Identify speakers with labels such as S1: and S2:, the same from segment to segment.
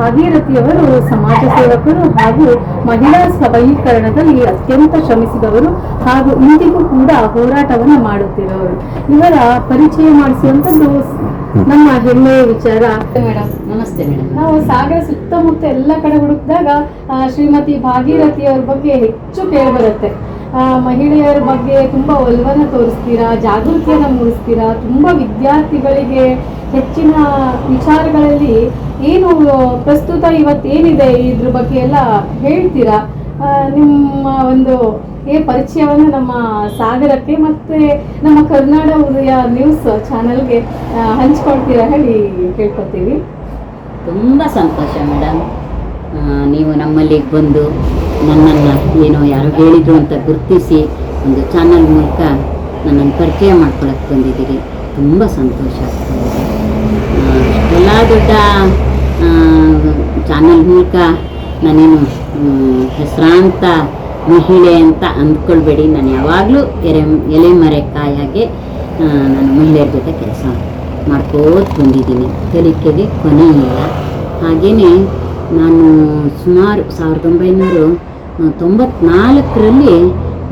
S1: ಭಾಗೀರಥಿಯವರು ಸಮಾಜ ಸೇವಕರು ಹಾಗೂ ಮಹಿಳಾ ಸಬಲೀಕರಣದಲ್ಲಿ ಅತ್ಯಂತ ಶ್ರಮಿಸಿದವರು ಹಾಗೂ ಇಂದಿಗೂ ಕೂಡ ಹೋರಾಟವನ್ನು ಮಾಡುತ್ತಿರುವವರು ಇವರ ಪರಿಚಯ ಮಾಡಿಸುವಂತದ್ದು ನಮ್ಮ ಹೆಮ್ಮೆಯ ವಿಚಾರ. ಮೇಡಮ್
S2: ನಮಸ್ತೆ ಮೇಡಮ್
S1: ನಾವು ಸಾಗರ ಸುತ್ತಮುತ್ತ ಎಲ್ಲ ಕಡೆ ಹುಡುಕಿದಾಗ ಶ್ರೀಮತಿ ಭಾಗೀರಥಿಯವರ ಬಗ್ಗೆ ಹೆಚ್ಚು ಕೇಳಿಬರುತ್ತೆ ಆ, ಮಹಿಳೆಯರ ಬಗ್ಗೆ ತುಂಬ ಒಲವನ್ನು ತೋರಿಸ್ತೀರಾ, ಜಾಗೃತಿಯನ್ನು ಮೂಡಿಸ್ತೀರಾ? ತುಂಬ ವಿದ್ಯಾರ್ಥಿಗಳಿಗೆ ಹೆಚ್ಚಿನ ವಿಚಾರಗಳಲ್ಲಿ ಏನು, ಪ್ರಸ್ತುತ ಇವತ್ತೇನಿದೆ ಇದ್ರ ಬಗ್ಗೆ ಎಲ್ಲ ಹೇಳ್ತೀರಾ? ನಿಮ್ಮ ಒಂದು, ಏ, ಪರಿಚಯವನ್ನು ನಮ್ಮ ಸಾಗರಕ್ಕೆ ಮತ್ತೆ ನಮ್ಮ ಕರ್ನಾಡ ಉದಯ ನ್ಯೂಸ್ ಚಾನಲ್ಗೆ ಹಂಚ್ಕೊಳ್ತೀರಾ ಹೇಳಿ ಕೇಳ್ಕೊತೀವಿ.
S2: ತುಂಬ ಸಂತೋಷ ಮೇಡಮ್ ನೀವು ನಮ್ಮಲ್ಲಿಗೆ ಬಂದು ನನ್ನನ್ನು ಏನೋ ಯಾರೋ ಹೇಳಿದ್ರು ಅಂತ ಗುರುತಿಸಿ ಒಂದು ಚಾನಲ್ ಮೂಲಕ ನನ್ನನ್ನು ಪರಿಚಯ ಮಾಡ್ಕೊಳಕ್ಕೆ ಬಂದಿದ್ದೀರಿ. ತುಂಬ ಸಂತೋಷ ಆಗ್ತದೆ ಎಲ್ಲ ದೊಡ್ಡ ಚಾನಲ್ ಮೂಲಕ ನಾನೇನು ಹೆಸರಾಂತ ಮಹಿಳೆ ಅಂತ ಅಂದ್ಕೊಳ್ಬೇಡಿ. ನಾನು ಯಾವಾಗಲೂ ಎರೆ ಎಲೆ ಕಾಯಾಗೆ ಆ, ನಾನು ಮಹಿಳೆಯರ ಜೊತೆ ಕೆಲಸ ಮಾಡ್ಕೋತ ಬಂದಿದ್ದೀನಿ. ಕಲಿಕೆಗೆ ಕೊನೆ ಇಲ್ಲ. ಹಾಗೆಯೇ ನಾನು ಸುಮಾರು ಸಾವಿರದ ಒಂಬೈನೂರು ತೊಂಬತ್ನಾಲ್ಕರಲ್ಲಿ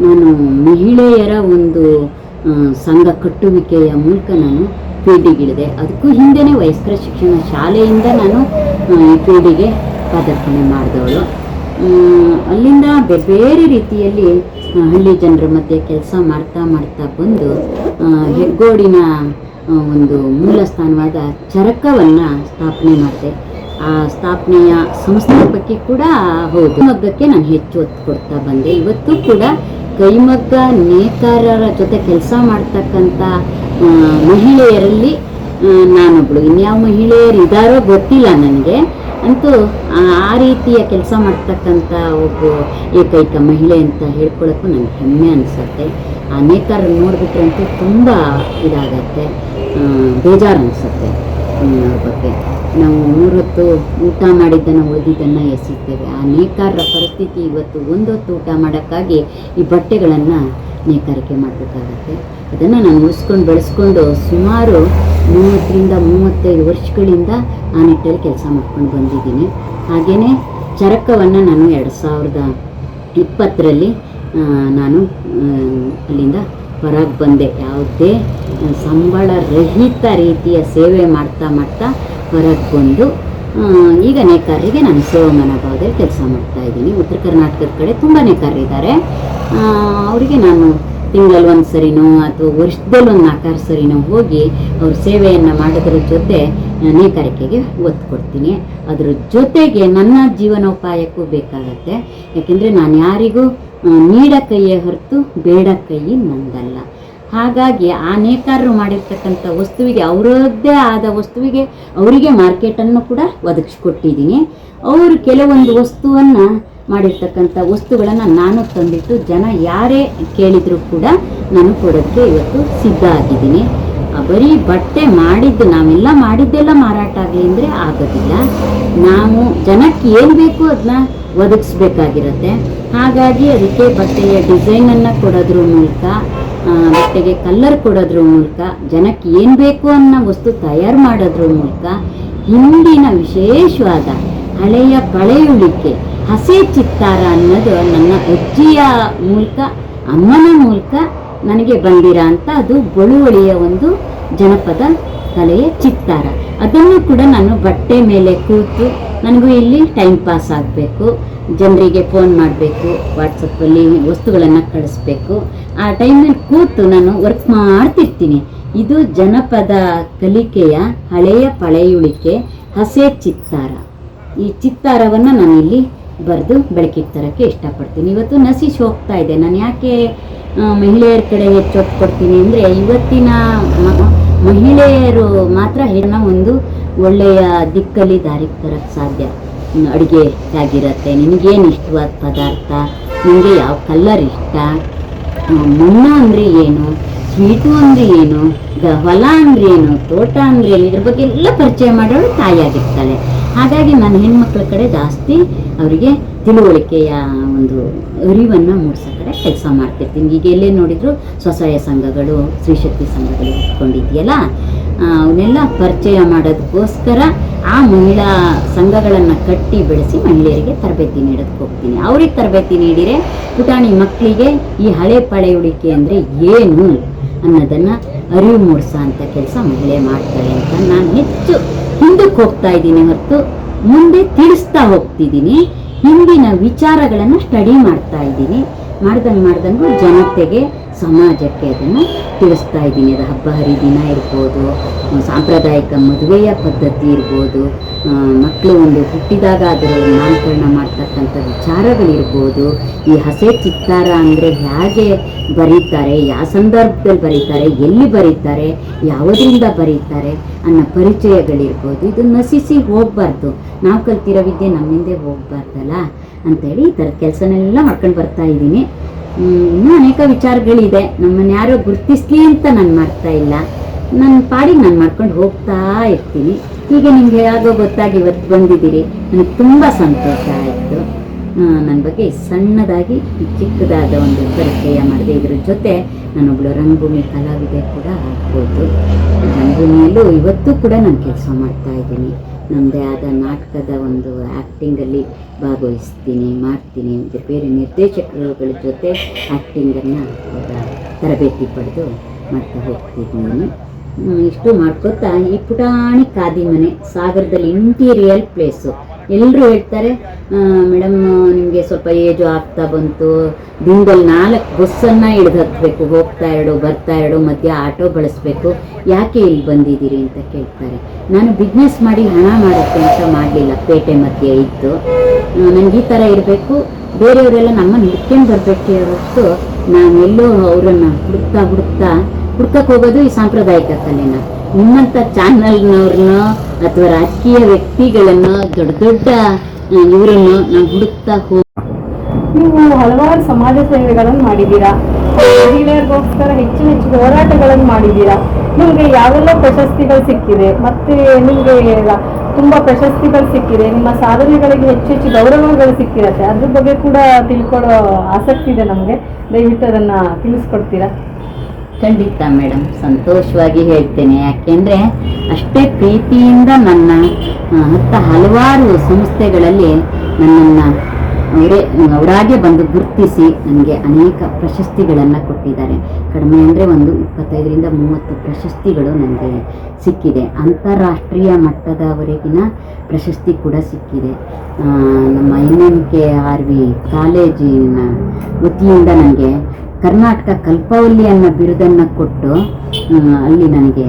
S2: ನಾನು ಮಹಿಳೆಯರ ಒಂದು ಸಂಘ ಕಟ್ಟುವಿಕೆಯ ಮೂಲಕ ನಾನು ಪೀಳಿಗಿಳಿದೆ ಅದಕ್ಕೂ ಹಿಂದೆನೇ ವಯಸ್ಕರ ಶಿಕ್ಷಣ ಶಾಲೆಯಿಂದ ನಾನು ಈ ಪೀಳಿಗೆ ಪದಾರ್ಪಣೆ ಮಾಡಿದವಳು. ಅಲ್ಲಿಂದ ಬೇರೆ ಬೇರೆ ರೀತಿಯಲ್ಲಿ ಹಳ್ಳಿ ಜನರ ಮಧ್ಯೆ ಕೆಲಸ ಮಾಡ್ತಾ ಮಾಡ್ತಾ ಬಂದು ಹೆಗ್ಗೋಡಿನ ಒಂದು ಮೂಲ ಸ್ಥಾನವಾದ ಚರಕವನ್ನು ಸ್ಥಾಪನೆ ಮಾಡಿದೆ. ಆ ಸ್ಥಾಪನೆಯ ಸಂಸ್ಥಾಪಕಿ ಕೂಡ ಹೌದು. ಮಗ್ಗಕ್ಕೆ ನಾನು ಹೆಚ್ಚು ಒತ್ತು ಕೊಡ್ತಾ ಬಂದೆ. ಇವತ್ತು ಕೂಡ ಕೈಮಗ್ಗ ನೇಕಾರರ ಜೊತೆ ಕೆಲಸ ಮಾಡ್ತಕ್ಕಂಥ ಮಹಿಳೆಯರಲ್ಲಿ ನಾನೊಬ್ಳು. ಇನ್ಯಾವ ಮಹಿಳೆಯರು ಇದ್ದಾರೋ ಗೊತ್ತಿಲ್ಲ ನನಗೆ. ಅಂತೂ, ಆ ರೀತಿಯ ಕೆಲಸ ಮಾಡ್ತಕ್ಕಂಥ ಒಬ್ಬ ಏಕೈಕ ಮಹಿಳೆ ಅಂತ ಹೇಳ್ಕೊಳ್ಳೋಕ್ಕೂ ನನಗೆ ಹೆಮ್ಮೆ ಅನಿಸುತ್ತೆ. ಆ ನೇಕಾರರು ನೋಡಿಬಿಟ್ರಂತೂ ತುಂಬ ಇದಾಗತ್ತೆ. ಬೇಜಾರು ಅನಿಸುತ್ತೆ ಬಗ್ಗೆ. ನಾವು ಮೂರೊತ್ತು ಊಟ ಮಾಡಿದ್ದನ್ನು ಉಳಿದಿದ್ದನ್ನು ಎಸಿತೇವೆ ಆ ನೇಕಾರರ ಪರಿಸ್ಥಿತಿ ಇವತ್ತು ಒಂದೊತ್ತು ಊಟ ಮಾಡೋಕ್ಕಾಗಿ ಈ ಬಟ್ಟೆಗಳನ್ನು ನೇಕಾರಿಕೆ ಮಾಡಬೇಕಾಗತ್ತೆ. ಅದನ್ನು ನಾನು ಉಳಿಸ್ಕೊಂಡು ಬೆಳೆಸ್ಕೊಂಡು ಸುಮಾರು ಮೂವತ್ತರಿಂದ ಮೂವತ್ತೈದು ವರ್ಷಗಳಿಂದ ಆ ನಿಟ್ಟಲ್ಲಿ ಕೆಲಸ ಮಾಡ್ಕೊಂಡು ಬಂದಿದ್ದೀನಿ. ಹಾಗೆಯೇ ಚರಕವನ್ನು ನಾನು ಎರಡು ಸಾವಿರದ ಇಪ್ಪತ್ತರಲ್ಲಿ ನಾನು ಅಲ್ಲಿಂದ ಹೊರಗೆ ಬಂದೆ. ಯಾವುದೇ ಸಂಬಳ ರಹಿತ ರೀತಿಯ ಸೇವೆ ಮಾಡ್ತಾ ಮಾಡ್ತಾ ಹೊರಗೆ ಬಂದು ಆ, ಈಗ ನೇಕಾರರಿಗೆ ನಾನು ಸೇವಾ ಮನೋಭಾವದಲ್ಲಿ ಕೆಲಸ ಮಾಡ್ತಾ ಇದ್ದೀನಿ. ಉತ್ತರ ಕರ್ನಾಟಕದ ಕಡೆ ತುಂಬ ನೇಕಾರರಿದ್ದಾರೆ ಅವರಿಗೆ ನಾನು ತಿಂಗಳಲ್ಲಿ ಒಂದು ಸರಿನೋ ಅಥವಾ ವರ್ಷದಲ್ಲಿ ಒಂದು ನಾಲ್ಕಾರು ಸರಿನೋ ಹೋಗಿ ಅವ್ರ ಸೇವೆಯನ್ನು ಮಾಡೋದ್ರ ಜೊತೆ ನೇಕಾರಿಕೆಗೆ ಒತ್ತು ಕೊಡ್ತೀನಿ. ಅದ್ರ ಜೊತೆಗೆ ನನ್ನ ಜೀವನೋಪಾಯಕ್ಕೂ ಬೇಕಾಗತ್ತೆ. ಯಾಕೆಂದರೆ ನಾನು ಯಾರಿಗೂ ನೀಡ ಕೈಯೇ ಹೊರತು ಬೇಡ ಕೈ ನಂದಲ್ಲ. ಹಾಗಾಗಿ ಆ ನೇಕಾರರು ಮಾಡಿರ್ತಕ್ಕಂಥ ವಸ್ತುವಿಗೆ, ಅವರದ್ದೇ ಆದ ವಸ್ತುವಿಗೆ ಅವರಿಗೆ ಮಾರ್ಕೆಟನ್ನು ಕೂಡ ಒದಗಿಸ್ಕೊಟ್ಟಿದ್ದೀನಿ. ಅವರು ಕೆಲವೊಂದು ವಸ್ತುವನ್ನು ಮಾಡಿರ್ತಕ್ಕಂಥ ವಸ್ತುಗಳನ್ನು ನಾನು ತಂದಿಟ್ಟು ಜನ ಯಾರೇ ಕೇಳಿದರೂ ಕೂಡ ನಾನು ಕೊಡೋಕ್ಕೆ ಇವತ್ತು ಸಿದ್ಧ ಆಗಿದ್ದೀನಿ. ಬರೀ ಬಟ್ಟೆ ಮಾಡಿದ್ದು, ನಾವೆಲ್ಲ ಮಾಡಿದ್ದೆಲ್ಲ ಮಾರಾಟ ಆಗಲಿ ಅಂದರೆ ಆಗೋದಿಲ್ಲ. ನಾವು ಜನಕ್ಕೆ ಏನು ಬೇಕು ಅದನ್ನ ಒದಗಿಸ್ಬೇಕಾಗಿರುತ್ತೆ. ಹಾಗಾಗಿ ಅದಕ್ಕೆ ಬಟ್ಟೆಯ ಡಿಸೈನನ್ನು ಕೊಡೋದ್ರ ಮೂಲಕ ಬಟ್ಟೆಗೆ ಕಲ್ಲರ್ ಕೊಡೋದ್ರ ಮೂಲಕ, ಜನಕ್ಕೆ ಏನು ಬೇಕು ಅನ್ನೋ ವಸ್ತು ತಯಾರು ಮಾಡೋದ್ರ ಮೂಲಕ ಹಿಂದಿನ ವಿಶೇಷವಾದ ಹಳೆಯ ಪಳೆಯುಳಿಕೆ, ಹಸೆ ಚಿತ್ತಾರ ಅನ್ನೋದು ನನ್ನ ಅಜ್ಜಿಯ ಮೂಲಕ, ಅಮ್ಮನ ಮೂಲಕ ನನಗೆ ಬಂದಿರ ಅಂತ ಅದು ಬಳುವಳಿಯ ಒಂದು ಜನಪದ ಕಲೆಯ ಚಿತ್ತಾರ. ಅದನ್ನು ಕೂಡ ನಾನು ಬಟ್ಟೆ ಮೇಲೆ ಕೂತು ನನಗೂ ಇಲ್ಲಿ ಟೈಮ್ ಪಾಸ್ ಆಗಬೇಕು, ಜನರಿಗೆ ಫೋನ್ ಮಾಡಬೇಕು ವಾಟ್ಸಪ್ಪಲ್ಲಿ ವಸ್ತುಗಳನ್ನು ಕಳಿಸ್ಬೇಕು. ಆ ಟೈಮಲ್ಲಿ ಕೂತು ನಾನು ವರ್ಕ್ ಮಾಡ್ತಿರ್ತೀನಿ. ಇದು ಜನಪದ ಕಲಿಕೆಯ ಹಳೆಯ ಪಳೆಯುಳಿಕೆ, ಹಸೆ ಚಿತ್ತಾರ. ಈ ಚಿತ್ತಾರವನ್ನು ನಾನು ಇಲ್ಲಿ ಬರೆದು ಬೆಳಕಿಗೆ ತರೋಕ್ಕೆ ಇಷ್ಟಪಡ್ತೀನಿ. ಇವತ್ತು ನಶಿಸಿ ಹೋಗ್ತಾ ಇದೆ. ನಾನು ಯಾಕೆ ಮಹಿಳೆಯರ ಕಡೆ ಹೆಚ್ಚು ಕೊಡ್ತೀನಿ ಅಂದರೆ ಇವತ್ತಿನ ಮಹಿಳೆಯರು ಮಾತ್ರ ಹೆಣ್ಣ ಒಂದು ಒಳ್ಳೆಯ ದಿಕ್ಕಲ್ಲಿ ದಾರಿಗೆ ತರಕ್ಕೆ ಸಾಧ್ಯ. ಅಡುಗೆ ಹೇಗಿರುತ್ತೆ ನಿಮಗೇನು ಇಷ್ಟವಾದ ಪದಾರ್ಥ, ನಿಮಗೆ ಯಾವ ಕಲ್ಲರ್ ಇಷ್ಟ? ಮಣ್ಣು ಅಂದರೆ ಏನು? ಸ್ವೀಟು ಅಂದರೆ ಏನು? ಹೊಲ ಅಂದರೆ ಏನು? ತೋಟ ಅಂದರೆ ಏನು? ಇದ್ರ ಬಗ್ಗೆ ಎಲ್ಲ ಪರಿಚಯ ಮಾಡೋಳು ತಾಯಿಯಾಗಿರ್ತಾಳೆ. ಹಾಗಾಗಿ ನಾನು ಹೆಣ್ಮಕ್ಳ ಕಡೆ ಜಾಸ್ತಿ ಅವರಿಗೆ ತಿಳುವಳಿಕೆಯ ಒಂದು ಅರಿವನ್ನು ಮೂಡಿಸೋ ಕಡೆ ಕೆಲಸ ಮಾಡ್ತಿರ್ತೀನಿ. ಈಗ ಎಲ್ಲೇ ನೋಡಿದ್ರು ಸ್ವಸಹಾಯ ಸಂಘಗಳು ಸ್ತ್ರೀಶಕ್ತಿ ಸಂಘಗಳು ಇಟ್ಕೊಂಡಿದೆಯಲ್ಲ ಅವನ್ನೆಲ್ಲ ಪರಿಚಯ ಮಾಡೋದಕ್ಕೋಸ್ಕರ ಆ ಮಹಿಳಾ ಸಂಘಗಳನ್ನು ಕಟ್ಟಿ ಬೆಳೆಸಿ ಮಹಿಳೆಯರಿಗೆ ತರಬೇತಿ ನೀಡೋದಕ್ಕೆ ಹೋಗ್ತೀನಿ. ಅವ್ರಿಗೆ ತರಬೇತಿ ನೀಡಿದರೆ ಪುಟಾಣಿ ಮಕ್ಕಳಿಗೆ ಈ ಹಳೆ ಪಳೆಯುಳಿಕೆ ಅಂದರೆ ಏನು ಅನ್ನೋದನ್ನು ಅರಿವು ಮೂಡಿಸೋ ಅಂಥ ಕೆಲಸ ಮಹಿಳೆ ಮಾಡ್ತಾರೆ ಅಂತ ನಾನು ಹೆಚ್ಚು ಹಿಂದಕ್ಕೆ ಹೋಗ್ತಾ ಇದ್ದೀನಿ ಹೊರತು ಮುಂದೆ ತಿಳಿಸ್ತಾ ಹೋಗ್ತಿದ್ದೀನಿ. ಹಿಂದಿನ ವಿಚಾರಗಳನ್ನು ಸ್ಟಡಿ ಮಾಡ್ತಾ ಇದ್ದೀನಿ. ಮಾಡ್ದಂಗೆ ಮಾಡ್ದಂಗೆ ಜನತೆಗೆ ಸಮಾಜಕ್ಕೆ ಅದನ್ನು ತಿಳಿಸ್ತಾ ಇದ್ದೀನಿ. ಅದು ಹಬ್ಬ, ಹರಿದಿನ ಇರ್ಬೋದು ಸಾಂಪ್ರದಾಯಿಕ ಮದುವೆಯ ಪದ್ಧತಿ ಇರ್ಬೋದು ಮಕ್ಕಳು ಒಂದು ಹುಟ್ಟಿದಾಗ ಅದರ ನಾಮಕರಣ ಮಾಡ್ತಕ್ಕಂಥ ವಿಚಾರಗಳಿರ್ಬೋದು. ಈ ಹಸೆ ಚಿತ್ತಾರ ಅಂದರೆ ಹೇಗೆ ಬರೀತಾರೆ, ಯಾವ ಸಂದರ್ಭದಲ್ಲಿ ಬರೀತಾರೆ, ಎಲ್ಲಿ ಬರೀತಾರೆ, ಯಾವುದರಿಂದ ಬರೀತಾರೆ ಅನ್ನೋ ಪರಿಚಯಗಳಿರ್ಬೋದು. ಇದು ನಶಿಸಿ ಹೋಗ್ಬಾರ್ದು. ನಾವು ಕಲ್ತಿರೋ ವಿದ್ಯೆ ನಮ್ಮಿಂದೆ ಹೋಗ್ಬಾರ್ದಲ್ಲ ಅಂತೇಳಿ ಈ ಥರದ ಕೆಲಸನೆಲ್ಲ ಮಾಡ್ಕೊಂಡು ಬರ್ತಾ ಇದ್ದೀನಿ. ಇನ್ನೂ ಅನೇಕ ವಿಚಾರಗಳಿದೆ. ನಮ್ಮನ್ನು ಯಾರೋ ಗುರುತಿಸ್ಲಿ ಅಂತ ನಾನು ಮಾಡ್ತಾ ಇಲ್ಲ. ನನ್ನ ಪಾಡಿಗೆ ನಾನು ಮಾಡ್ಕೊಂಡು ಹೋಗ್ತಾ ಇರ್ತೀನಿ. ಹೀಗೆ ನಿಮ್ಗೆ ಹೇಗೋ ಗೊತ್ತಾಗಿ ಇವತ್ತು ಬಂದಿದ್ದೀರಿ. ನನಗೆ ತುಂಬ ಸಂತೋಷ ಆಯಿತು. ನನ್ನ ಬಗ್ಗೆ ಸಣ್ಣದಾಗಿ ಚಿಕ್ಕದಾದ ಒಂದು ಪರಿಚಯ ಮಾಡಿದೆ. ಇದರ ಜೊತೆ ನಾನೊಬ್ಬಳು ರಂಗಭೂಮಿ ಕಲಾವಿದೆ ಕೂಡ ಆಗ್ಬೋದು. ರಂಗಭೂಮಿಯಲ್ಲೂ ಇವತ್ತು ಕೂಡ ನಾನು ಕೆಲಸ ಮಾಡ್ತಾ ಇದ್ದೀನಿ. ನಮ್ಮದೇ ಆದ ನಾಟಕದ ಒಂದು ಆ್ಯಕ್ಟಿಂಗಲ್ಲಿ ಭಾಗವಹಿಸ್ತೀನಿ, ಮಾಡ್ತೀನಿ. ಬೇರೆ ನಿರ್ದೇಶಕರುಗಳ ಜೊತೆ ಆ್ಯಕ್ಟಿಂಗನ್ನು ತರಬೇತಿ ಪಡೆದು ಮಾಡ್ತಾ ಹೋಗ್ತಿದ್ದೀನಿ. ಇಷ್ಟು ಮಾಡ್ಕೊತಾ ಈ ಪುಟಾಣಿ ಖಾದಿ ಮನೆ ಸಾಗರದಲ್ಲಿ ಇಂಟೀರಿಯಲ್ ಪ್ಲೇಸು ಎಲ್ಲರೂ ಹೇಳ್ತಾರೆ ಮೇಡಮ್, ನಿಮಗೆ ಸ್ವಲ್ಪ ಏಜು ಆಗ್ತಾ ಬಂತು. ದಿನದಲ್ಲಿ ನಾಲ್ಕು ಬಸ್ಸನ್ನು ಹಿಡ್ದು ಹತ್ತಬೇಕು ಹೋಗ್ತಾ ಎರಡು ಬರ್ತಾ ಎರಡು ಮಧ್ಯ ಆಟೋ ಬಳಸಬೇಕು. ಯಾಕೆ ಇಲ್ಲಿ ಬಂದಿದ್ದೀರಿ? ಅಂತ ಕೇಳ್ತಾರೆ. ನಾನು ಬಿಸ್ನೆಸ್ ಮಾಡಿ ಹಣ ಮಾಡುತ್ತೆ ಅಂತ ಮಾಡಲಿಲ್ಲ. ಪೇಟೆ ಮಧ್ಯೆ ಇದ್ದು. ನನಗೆ ಈ ಥರ ಇರಬೇಕು. ಬೇರೆಯವರೆಲ್ಲ ನಮ್ಮನ್ನು ಹುಡ್ಕೊಂಡು ಬರಬೇಕು ಹೊರತು ನಾನೆಲ್ಲೋ ಅವರನ್ನು ಹುಡುಕ್ತಾ ಹುಡುಕ್ತಾ ಹುಡ್ಕಕ್ಕೆ ಹೋಗೋದು ಈ ಸಾಂಪ್ರದಾಯಿಕ ಕಲೆನ. ನಿಮ್ಮಂಥ ಚಾನಲ್ನವ್ರನ್ನೋ ಅಥವಾ ರಾಜಕೀಯ ವ್ಯಕ್ತಿಗಳನ್ನು ದೊಡ್ಡ ದೊಡ್ಡ ಇವರನ್ನು ನಾವು ಹುಡುಕ್ತಾ ಹೋಗಿ
S1: ನೀವು ಹಲವಾರು ಸಮಾಜ ಸೇವೆಗಳನ್ನು ಮಾಡಿದ್ದೀರಾ? ಮಹಿಳೆಯರಿಗೋಸ್ಕರ ಹೆಚ್ಚು ಹೆಚ್ಚು ಹೋರಾಟಗಳನ್ನು ಮಾಡಿದ್ದೀರಾ? ನಿಮಗೆ ಯಾವೆಲ್ಲ ಪ್ರಶಸ್ತಿಗಳು ಸಿಕ್ಕಿದೆ, ಮತ್ತೆ ನಿಮಗೆ ತುಂಬಾ ಪ್ರಶಸ್ತಿಗಳು ಸಿಕ್ಕಿದೆ, ನಿಮ್ಮ ಸಾಧನೆಗಳಿಗೆ ಹೆಚ್ಚು ಹೆಚ್ಚು ಗೌರವಗಳು ಸಿಕ್ಕಿರತ್ತೆ. ಅದ್ರ ಬಗ್ಗೆ ಕೂಡ ತಿಳ್ಕೊಳ್ಳೋ ಆಸಕ್ತಿ ಇದೆ ನಮಗೆ. ದಯವಿಟ್ಟು ಅದನ್ನ ತಿಳಿಸ್ಕೊಡ್ತೀರಾ?
S2: ಖಂಡಿತ ಮೇಡಮ್, ಸಂತೋಷವಾಗಿ ಹೇಳ್ತೇನೆ. ಯಾಕೆಂದರೆ ಅಷ್ಟೇ ಪ್ರೀತಿಯಿಂದ ನನ್ನ ಹತ್ತ ಹಲವಾರು ಸಂಸ್ಥೆಗಳಲ್ಲಿ ನನ್ನನ್ನು ಅವರೇ, ಅವರಾಗೆ ಬಂದು ಗುರುತಿಸಿ ನನಗೆ ಅನೇಕ ಪ್ರಶಸ್ತಿಗಳನ್ನು ಕೊಟ್ಟಿದ್ದಾರೆ. ಕಡಿಮೆ ಅಂದರೆ ಒಂದು ಇಪ್ಪತ್ತೈದರಿಂದ ಮೂವತ್ತು ಪ್ರಶಸ್ತಿಗಳು ನನಗೆ ಸಿಕ್ಕಿದೆ. ಅಂತಾರಾಷ್ಟ್ರೀಯ ಮಟ್ಟದವರೆಗಿನ ಪ್ರಶಸ್ತಿ ಕೂಡ ಸಿಕ್ಕಿದೆ. ನಮ್ಮ N M K R V ಕಾಲೇಜಿನ ವತಿಯಿಂದ ನನಗೆ ಕರ್ನಾಟಕ ಕಲ್ಪವಲ್ಲಿ ಅನ್ನೋ ಬಿರುದನ್ನು ಕೊಟ್ಟು ಅಲ್ಲಿ ನನಗೆ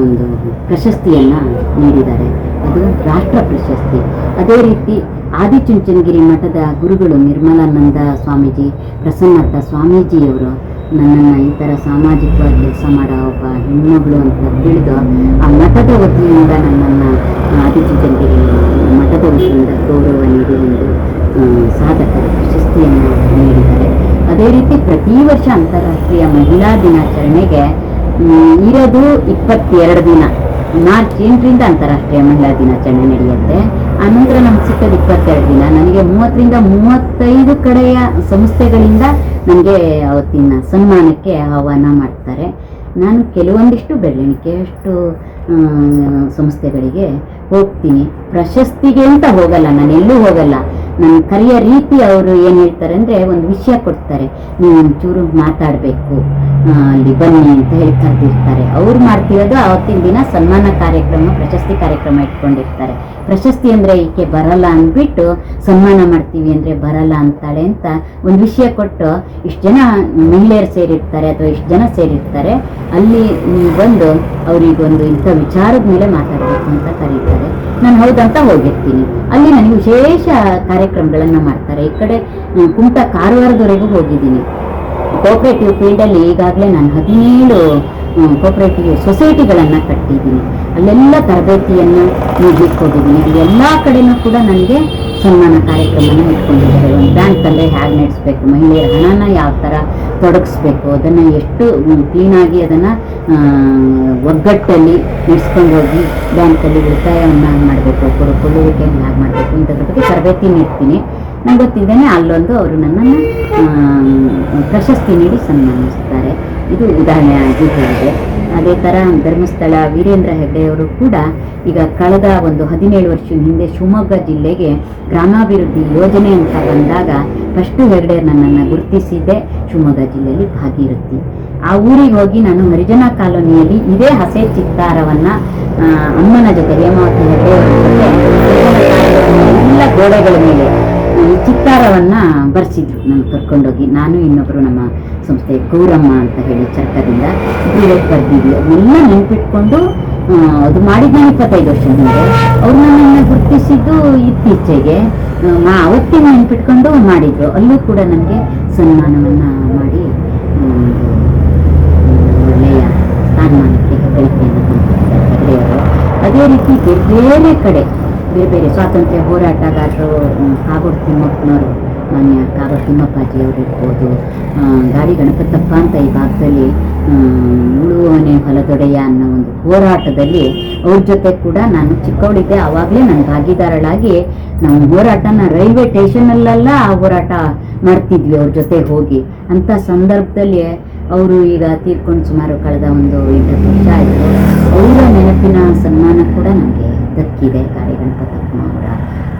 S2: ಒಂದು ಪ್ರಶಸ್ತಿಯನ್ನು ನೀಡಿದ್ದಾರೆ. ಅದು ರಾಷ್ಟ್ರ ಪ್ರಶಸ್ತಿ. ಅದೇ ರೀತಿ ಆದಿಚುಂಚನಗಿರಿ ಮಠದ ಗುರುಗಳು ನಿರ್ಮಲಾನಂದ ಸ್ವಾಮೀಜಿ ಪ್ರಸನ್ನತ್ತ ಸ್ವಾಮೀಜಿಯವರು ನನ್ನನ್ನು ಈ ಥರ ಸಾಮಾಜಿಕವಾಗಿ ಕೆಲಸ ಮಾಡೋ ಒಬ್ಬ ಹೆಣ್ಮಗಳು ಅಂತ ತಿಳಿದು, ಆ ಮಠದ ವತಿಯಿಂದ ನನ್ನನ್ನು ಆದಿಚುಂಚನಗಿರಿ ಮಠದ ವತಿಯಿಂದ ಗೌರವ ನೀಡಿ ಒಂದು ಸಾಧಕರ ಪ್ರಶಸ್ತಿಯನ್ನು ನೀಡಿದ್ದಾರೆ. ಅದೇ ರೀತಿ ಪ್ರತಿ ವರ್ಷ ಅಂತಾರಾಷ್ಟ್ರೀಯ ಮಹಿಳಾ ದಿನಾಚರಣೆಗೆ ಇರೋದು ಇಪ್ಪತ್ತೆರಡು ದಿನ. ಮಾರ್ಚ್ ಎಂಟರಿಂದ ಅಂತಾರಾಷ್ಟ್ರೀಯ ಮಹಿಳಾ ದಿನಾಚರಣೆ ನಡೆಯುತ್ತೆ. ಆನಂತರ ನಮ್ಗೆ ಸಿಕ್ಕದ ಇಪ್ಪತ್ತೆರಡು ದಿನ. ನನಗೆ ಮೂವತ್ತರಿಂದ ಮೂವತ್ತೈದು ಕಡೆಯ ಸಂಸ್ಥೆಗಳಿಂದ ನನಗೆ ಅವತ್ತಿನ ಸನ್ಮಾನಕ್ಕೆ ಆಹ್ವಾನ ಮಾಡ್ತಾರೆ. ನಾನು ಕೆಲವೊಂದಿಷ್ಟು ಬೆರಳಿಕೆಯಷ್ಟು ಸಂಸ್ಥೆಗಳಿಗೆ ಹೋಗ್ತೀನಿ. ಪ್ರಶಸ್ತಿಗೆ ಅಂತ ಹೋಗಲ್ಲ ನಾನು ಎಲ್ಲೂ ಹೋಗಲ್ಲ. ನನ್ನ ಕರೆಯ ರೀತಿ ಅವರು ಏನು ಹೇಳ್ತಾರೆ ಅಂದರೆ ಒಂದು ವಿಷಯ ಕೊಡ್ತಾರೆ. ನೀವು ಒಂಚೂರು ಮಾತಾಡಬೇಕು. ಅಲ್ಲಿ ಬನ್ನಿ ಅಂತ ಹೇಳಿ ಕರೆದಿರ್ತಾರೆ. ಅವ್ರು ಮಾಡ್ತಿರೋದು ಅವತ್ತಿನ ದಿನ ಸನ್ಮಾನ ಕಾರ್ಯಕ್ರಮ, ಪ್ರಶಸ್ತಿ ಕಾರ್ಯಕ್ರಮ ಇಟ್ಕೊಂಡಿರ್ತಾರೆ. ಪ್ರಶಸ್ತಿ ಅಂದರೆ ಈಕೆ ಬರಲ್ಲ ಅಂದ್ಬಿಟ್ಟು ಸನ್ಮಾನ ಮಾಡ್ತೀವಿ ಅಂದರೆ ಬರಲ್ಲ ಅಂತಾಳೆ ಅಂತ ಒಂದು ವಿಷಯ ಕೊಟ್ಟು ಇಷ್ಟು ಜನ ಮಹಿಳೆಯರು ಸೇರಿರ್ತಾರೆ ಅಥವಾ ಇಷ್ಟು ಜನ ಸೇರಿರ್ತಾರೆ. ಅಲ್ಲಿ ನೀವು ಬಂದು ಅವರಿಗೊಂದು ಇಂಥ ವಿಚಾರದ ಮೇಲೆ ಮಾತಾಡಬೇಕು ಅಂತ ಕರೀತಾರೆ. ನಾನು ಹೌದಂತ ಹೋಗಿರ್ತೀನಿ. ಅಲ್ಲಿ ನನಗೆ ವಿಶೇಷ ಕಾರ್ಯಕ್ರಮಗಳನ್ನು ಮಾಡ್ತಾರೆ. ಈ ಕಡೆ ಕುಮಟ ಕಾರವಾರದವರೆಗೂ ಹೋಗಿದ್ದೀನಿ. ಕೋಪ್ರೇಟಿವ್ ಫೀಲ್ಡಲ್ಲಿ ಈಗಾಗಲೇ ನಾನು ಹದಿನೇಳು ಕೋಪರೇಟಿವ್ ಸೊಸೈಟಿಗಳನ್ನು ಕಟ್ಟಿದ್ದೀನಿ. ಅಲ್ಲೆಲ್ಲ ತರಬೇತಿಯನ್ನು ನೀಡ್ಲಿಕ್ಕೆ ಅಲ್ಲಿ ಎಲ್ಲ ಕಡೆನೂ ಕೂಡ ನನಗೆ ಸನ್ಮಾನ ಕಾರ್ಯಕ್ರಮನ ಇಟ್ಕೊಂಡಿದ್ದಾರೆ. ಒಂದು ಬ್ಯಾಂಕಲ್ಲೇ ಹೇಗೆ ನಡೆಸ್ಬೇಕು, ಮಹಿಳೆಯರ ಹಣನ ಯಾವ ಥರ ತೊಡಗಿಸ್ಬೇಕು. ಅದನ್ನು ಎಷ್ಟು ಕ್ಲೀನಾಗಿ ಅದನ್ನು ಒಗ್ಗಟ್ಟಲ್ಲಿ ನಡೆಸ್ಕೊಂಡು ಹೋಗಿ ಬ್ಯಾಂಕಲ್ಲಿ ಉಳಿತಾಯವನ್ನು ಮಾಡಬೇಕು ಕೊಡುಕೊಳ್ಳುವಿಕೆಯನ್ನು ಹಾಗೆ ಮಾಡಬೇಕು ಇಂಥದ್ರ ಬಗ್ಗೆ ತರಬೇತಿ ನೀಡ್ತೀನಿ. ನಂಗೆ ಗೊತ್ತಿದ್ದೇನೆ ಅಲ್ಲೊಂದು ಅವರು ನನ್ನನ್ನು ಪ್ರಶಸ್ತಿ ನೀಡಿ ಸನ್ಮಾನಿಸ್ತಾರೆ. ಇದು ಉದಾಹರಣೆ ಆಗಿ ಹೇಳಿದೆ. ಅದೇ ಥರ ಧರ್ಮಸ್ಥಳ ವೀರೇಂದ್ರ ಹೆಗ್ಡೆಯವರು ಕೂಡ ಈಗ ಕಳೆದ ಒಂದು ಹದಿನೇಳು ವರ್ಷ ಹಿಂದೆ ಶಿವಮೊಗ್ಗ ಜಿಲ್ಲೆಗೆ ಗ್ರಾಮಾಭಿವೃದ್ಧಿ ಯೋಜನೆ ಅಂತ ಬಂದಾಗ ಫಸ್ಟು ಹೆಗ್ಡೆ ನನ್ನನ್ನು ಗುರುತಿಸಿದ್ದೆ. ಶಿವಮೊಗ್ಗ ಜಿಲ್ಲೆಯಲ್ಲಿ ಭಾಗಿರುತ್ತೆ ಆ ಊರಿಗೆ ಹೋಗಿ ನಾನು ಹರಿಜನ ಕಾಲೋನಿಯಲ್ಲಿ ಇದೇ ಹಸೆ ಚಿತ್ತಾರವನ್ನು ಅಮ್ಮನ ಜೊತೆ ಹೇಮಾವತಿ ಹೆಗ್ಡೆಯವರ ಜೊತೆ, ಎಲ್ಲ ಗೋಡೆಗಳ ಮೇಲೆ ಚಿತ್ತಾರವನ್ನ ಬರ್ಸಿದ್ರು. ನಾನು ಕರ್ಕೊಂಡೋಗಿ ನಾನು ಇನ್ನೊಬ್ಬರು ನಮ್ಮ ಸಂಸ್ಥೆ ಗೌರಮ್ಮ ಅಂತ ಹೇಳಿ ಚರ್ಕದಿಂದ ಇಬ್ಬರು ಬರ್ದಿದ್ವಿ. ಅದನ್ನೆಲ್ಲ ನೆನ್ಪಿಟ್ಕೊಂಡು ಅದು ಮಾಡಿದ್ದೆ ಇಪ್ಪತ್ತೈದು ವರ್ಷ ಹಿಂದೆ ಅವ್ರು ನನ್ನನ್ನು ಗುರುತಿಸಿದ್ದು ಇತ್ತೀಚೆಗೆ. ಅವತ್ತಿನ ನೆನ್ಪಿಟ್ಕೊಂಡು ಮಾಡಿದ್ರು. ಅಲ್ಲೂ ಕೂಡ ನನಗೆ ಸನ್ಮಾನವನ್ನು ಮಾಡಿ ಒಳ್ಳೆಯ ಸ್ಥಾನಮಾನಕ್ಕೆ ಹೆಗ್ಗಳಿಕೆಯನ್ನು ಅದೇ ರೀತಿ ಬೇರೆ ಕಡೆ ಬೇರೆ ಬೇರೆ ಸ್ವಾತಂತ್ರ್ಯ ಹೋರಾಟಗಾರರು ಕಾಗೋಡು ತಿಮ್ಮಪ್ಪನವರು, ಮಾನ್ಯ ಕಾಗೋಡು ತಿಮ್ಮಪ್ಪಾಜಿ ಅವರು ಇರ್ಬೋದು ಗಾಡಿ ಗಣಪತಪ್ಪ ಅಂತ ಈ ಭಾಗದಲ್ಲಿ ಉಳುವನೆ ಹೊಲದೊಡೆಯ ಅನ್ನೋ ಒಂದು ಹೋರಾಟದಲ್ಲಿ ಅವ್ರ ಜೊತೆ ಕೂಡ ನಾನು ಚಿಕ್ಕವಳಿದ್ದೆ ಆವಾಗಲೇ ನನ್ನ ಭಾಗಿದಾರಳಾಗಿ ನಾವು ಹೋರಾಟನ ರೈಲ್ವೆ ಸ್ಟೇಷನಲ್ಲೆಲ್ಲ ಆ ಹೋರಾಟ ಮಾಡ್ತಿದ್ವಿ ಅವ್ರ ಜೊತೆ ಹೋಗಿ. ಅಂತ ಸಂದರ್ಭದಲ್ಲಿ ಅವರು ಈಗ ತೀರ್ಕೊಂಡು ಸುಮಾರು ಕಳೆದ ಒಂದು ಎಂಟತ್ತು ವರ್ಷ ಆಯಿತು. ಅವರ ನೆನಪಿನ ಸನ್ಮಾನ ಕೂಡ ನನಗೆ ದಕ್ಕಿದೆ ಕಾರ್ಯಗಣಪತಪ್ಪ ಅವರ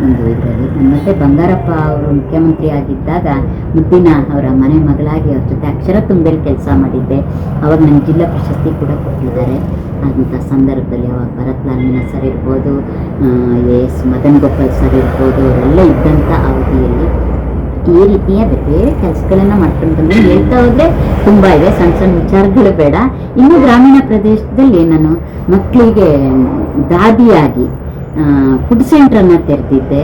S2: ಒಂದು ಇದರಲ್ಲಿ ಮತ್ತೆ ಬಂಗಾರಪ್ಪ ಅವರು ಮುಖ್ಯಮಂತ್ರಿ ಆಗಿದ್ದಾಗ ಮುದ್ದಿನ ಅವರ ಮನೆ ಮಗಳಾಗಿ ಅವ್ರ ಜೊತೆ ಅಕ್ಷರ ತುಂಬೆಲ್ ಕೆಲಸ ಮಾಡಿದ್ದೆ. ಅವಾಗ ನನ್ನ ಜಿಲ್ಲಾ ಪ್ರಶಸ್ತಿ ಕೂಡ ಕೊಟ್ಟಿದ್ದಾರೆ. ಅಂಥ ಸಂದರ್ಭದಲ್ಲಿ ಅವಾಗ ಭರತ್ ಲಾಲ್ ಮೀನಾ ಸರ್ ಇರ್ಬೋದು ಎಸ್ ಮದನ್ ಗೋಪಾಲ್ ಸರ್ ಇರ್ಬೋದು, ಅವರೆಲ್ಲ ಇದ್ದಂಥ ಅವಧಿಯಲ್ಲಿ ಈ ರೀತಿಯ ಬೇರೆ ಕೆಲಸಗಳನ್ನು ಮಾಡ್ಕೊಂಡು ಹೇಳ್ತಾ ಹೋದ್ರೆ ತುಂಬಾ ಇದೆ. ಸಣ್ಣ ಸಣ್ಣ ವಿಚಾರಗಳು ಬೇಡ. ಇನ್ನು ಗ್ರಾಮೀಣ ಪ್ರದೇಶದಲ್ಲಿ ನಾನು ಮಕ್ಕಳಿಗೆ ದಾದಿಯಾಗಿ ಫುಡ್ ಸೆಂಟ್ರನ್ನು ತೆರೆದಿದ್ದೆ.